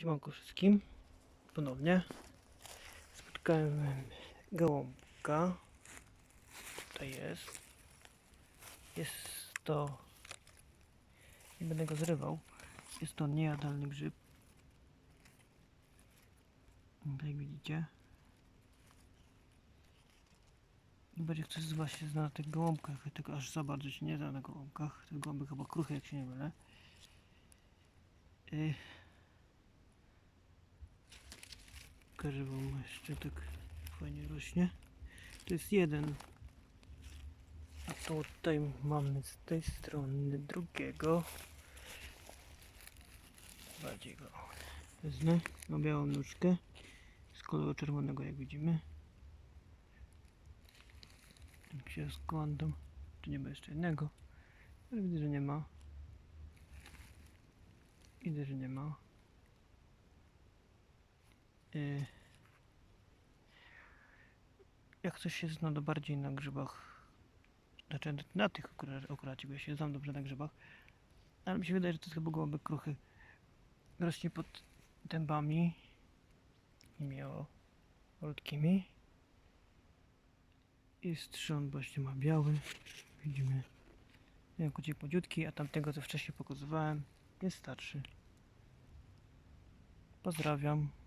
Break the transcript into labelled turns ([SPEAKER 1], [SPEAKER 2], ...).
[SPEAKER 1] Siemanko wszystkim. Ponownie. Spotkałem gołąbka. Tutaj jest. Jest to... Nie będę go zrywał. Jest to niejadalny grzyb. Tak jak widzicie. Nie będzie ktoś z was się zna na tych gołąbkach. Tego aż za bardzo się nie zna na gołąbkach. Te gołąbek chyba kruchy, jak się nie mylę. Y... Pokażę wam jeszcze tak fajnie rośnie. To jest jeden. A tutaj mamy z tej strony drugiego. Bardziej go wezmę. Ma białą nóżkę z koloru czerwonego jak widzimy. Tak się składam. Tu nie ma jeszcze jednego. Ale widzę, że nie ma. Widzę, że nie ma. Yy. Jak ktoś się zna do bardziej na grzybach, znaczy na tych akurat, bo ja się znam dobrze na grzybach, ale mi się wydaje, że to chyba gołąbek kruchy. Rośnie pod dębami i miało malutkimi. Jest trzon właśnie ma biały. Widzimy jak kucik młodziutki, a tamtego co wcześniej pokazywałem jest starszy. Pozdrawiam.